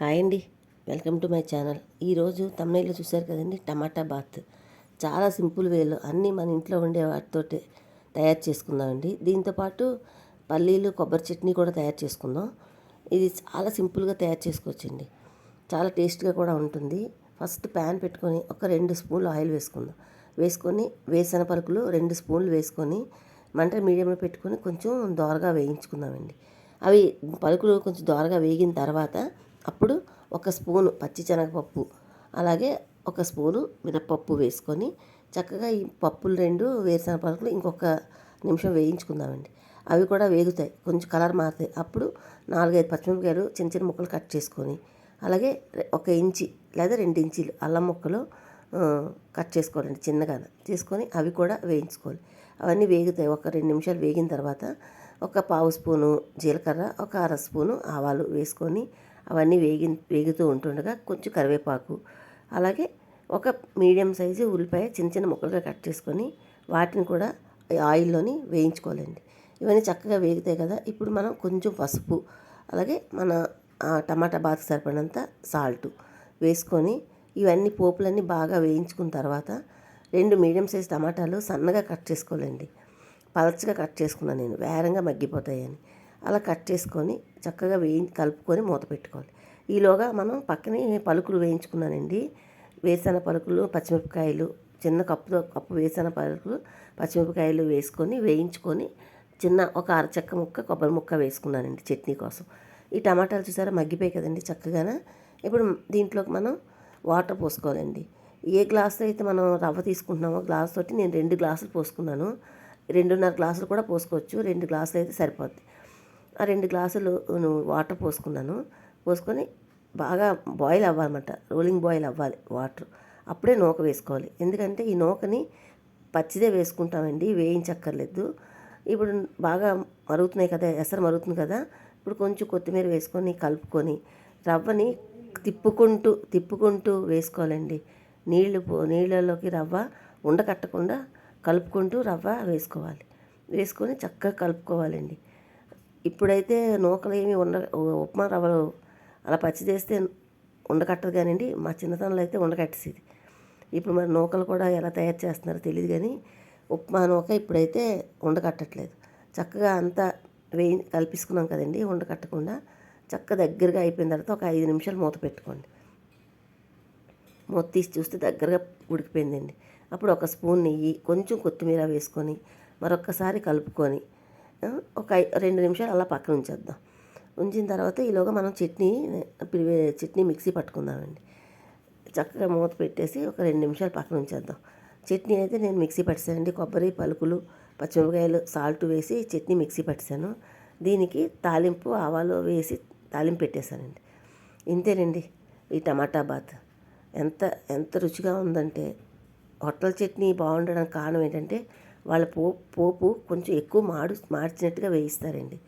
Hi అండి. Welcome to my channel. ఈరోజు తమిళలో చూశారు కదండి టమాటా బాత్. చాలా సింపుల్ వేలో అన్నీ మన ఇంట్లో ఉండే వాటితోటి తయారు చేసుకుందామండి. దీంతోపాటు పల్లీలు కొబ్బరి చట్నీ కూడా తయారు చేసుకుందాం. ఇది చాలా సింపుల్గా తయారు చేసుకోవచ్చండి. చాలా టేస్ట్గా కూడా ఉంటుంది. ఫస్ట్ ప్యాన్ పెట్టుకొని ఒక రెండు స్పూన్లు ఆయిల్ వేసుకుందాం. వేసుకొని వేసిన పరుకులు రెండు స్పూన్లు వేసుకొని మంట మీడియంలో పెట్టుకొని కొంచెం దోరగా వేయించుకుందామండి. అవి పలుకులు కొంచెం దోరగా వేగిన తర్వాత అప్పుడు ఒక స్పూను పచ్చిశనగపప్పు అలాగే ఒక స్పూను మినపప్పు వేసుకొని చక్కగా ఈ పప్పులు రెండు వేరుశనగ పలుకులు ఇంకొక నిమిషం వేయించుకుందామండి. అవి కూడా వేగుతాయి కొంచెం కలర్ మారుతాయి. అప్పుడు నాలుగైదు పచ్చిమిరపకాయలు చిన్న చిన్న ముక్కలు కట్ చేసుకొని అలాగే ఒక ఇంచి లేదా రెండు ఇంచీలు అల్లం ముక్కలు కట్ చేసుకోవాలండి చిన్నగా చేసుకొని అవి కూడా వేయించుకోవాలి. అవన్నీ వేగుతాయి. ఒక రెండు నిమిషాలు వేగిన తర్వాత ఒక పావు స్పూను జీలకర్ర ఒక అర స్పూను ఆవాలు వేసుకొని అవన్నీ వేగి వేగుతూ ఉంటుండగా కొంచెం కరివేపాకు అలాగే ఒక మీడియం సైజు ఉల్లిపాయ చిన్న చిన్న ముక్కలుగా కట్ చేసుకొని వాటిని కూడా ఆయిల్లోని వేయించుకోవాలండి. ఇవన్నీ చక్కగా వేగుతాయి కదా. ఇప్పుడు మనం కొంచెం పసుపు అలాగే మన టమాటా బాత్ సరిపడినంత సాల్ట్ వేసుకొని ఇవన్నీ పోపులన్నీ బాగా వేయించుకున్న తర్వాత రెండు మీడియం సైజ్ టమాటాలు సన్నగా కట్ చేసుకోవాలండి. పలచగా కట్ చేసుకున్నాను నేను. వేరంగా మగ్గిపోతాయని. అలా కట్ చేసుకొని చక్కగా వేయి కలుపుకొని మూత పెట్టుకోవాలి. ఈలోగా మనం పక్కనే పలుకులు వేయించుకున్నానండి. వేరుశనగ పలుకులు పచ్చిమిరపకాయలు చిన్న కప్పుతో కప్పు వేరుశెనగ పలుకులు పచ్చిమిరపకాయలు వేసుకొని వేయించుకొని చిన్న ఒక అరచెక్క ముక్క కొబ్బరి ముక్క వేసుకున్నానండి చట్నీ కోసం. ఈ టమాటాలు చూసారా మగ్గిపోయి కదండి చక్కగానే? ఇప్పుడు దీంట్లోకి మనం వాటర్ పోసుకోవాలండి. ఏ గ్లాస్ అయితే మనం రవ్వ తీసుకుంటున్నామో గ్లాస్ తోటి నేను రెండు గ్లాసులు పోసుకున్నాను. రెండున్నర గ్లాసులు కూడా పోసుకోవచ్చు. రెండు గ్లాసులు అయితే సరిపోద్ది. రెండు గ్లాసులు వాటర్ పోసుకున్నాను. పోసుకొని బాగా బాయిల్ అవ్వాలన్నమాట. రోలింగ్ బాయిల్ అవ్వాలి వాటర్. అప్పుడే నూక వేసుకోవాలి. ఎందుకంటే ఈ నూకని పచ్చిదే వేసుకుంటామండి వేయించక్కర్లేదు. ఇప్పుడు బాగా మరుగుతున్నాయి కదా ఎసరు మరుగుతుంది కదా ఇప్పుడు కొంచెం కొత్తిమీర వేసుకొని కలుపుకొని రవ్వని తిప్పుకుంటూ తిప్పుకుంటూ వేసుకోవాలండి. నీళ్ళు నీళ్ళలోకి రవ్వ ఉండకట్టకుండా కలుపుకుంటూ రవ్వ వేసుకోవాలి. వేసుకొని చక్కగా కలుపుకోవాలండి. ఇప్పుడైతే నూకలు ఏమి ఉండ ఉప్మా రవ్వలు అలా పచ్చి చేస్తే ఉండకట్టదు కానివ్వండి మా చిన్నతనంలో అయితే ఉండకట్టేసేది. ఇప్పుడు మరి నూకలు కూడా ఎలా తయారు చేస్తున్నారో తెలియదు కానీ ఉప్మా నూక ఇప్పుడైతే ఉండకట్టట్లేదు. చక్కగా అంతా వేయి కల్పించుకున్నాం కదండి ఉండకట్టకుండా చక్క దగ్గరగా అయిపోయిన తర్వాత ఒక ఐదు నిమిషాలు మూత పెట్టుకోండి. మూత తీసి చూస్తే దగ్గరగా ఉడికిపోయిందండి. అప్పుడు ఒక స్పూన్ నెయ్యి కొంచెం కొత్తిమీర వేసుకొని మరొకసారి కలుపుకొని ఒక రెండు నిమిషాలు అలా పక్కన ఉంచేద్దాం. ఉంచిన తర్వాత ఈలోగా మనం చట్నీ చట్నీ మిక్సీ పట్టుకుందామండి. చక్కగా మూత పెట్టేసి ఒక రెండు నిమిషాలు పక్కన ఉంచేద్దాం. చట్నీ అయితే నేను మిక్సీ పట్టేసానండి. కొబ్బరి పలుకులు పచ్చిమిరపకాయలు సాల్ట్ వేసి చట్నీ మిక్సీ పట్టేసాను. దీనికి తాలింపు ఆవాలు వేసి తాలింపు పెట్టేశానండి ఇంతేనండి ఈ టమాటా బాత్. ఎంత ఎంత రుచిగా ఉందంటే హోటల్ చట్నీ బాగుండడానికి కారణం ఏంటంటే వాళ్ళ పోపు పోపు కొంచెం ఎక్కువ మాడు మార్చినట్టుగా వేయిస్తారండి.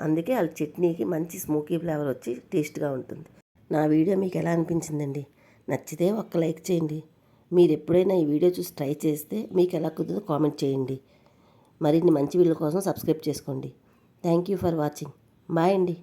అందుకే వాళ్ళ చట్నీకి మంచి స్మోకీ ఫ్లేవర్ వచ్చి టేస్ట్గా ఉంటుంది. నా వీడియో మీకు ఎలా అనిపించిందండి? నచ్చితే ఒక్క లైక్ చేయండి. మీరు ఎప్పుడైనా ఈ వీడియో చూసి ట్రై చేస్తే మీకు ఎలా కుదిరిందో కామెంట్ చేయండి. మరిన్ని మంచి వీడియో కోసం సబ్స్క్రైబ్ చేసుకోండి. Thank you for watching. Bye అండి.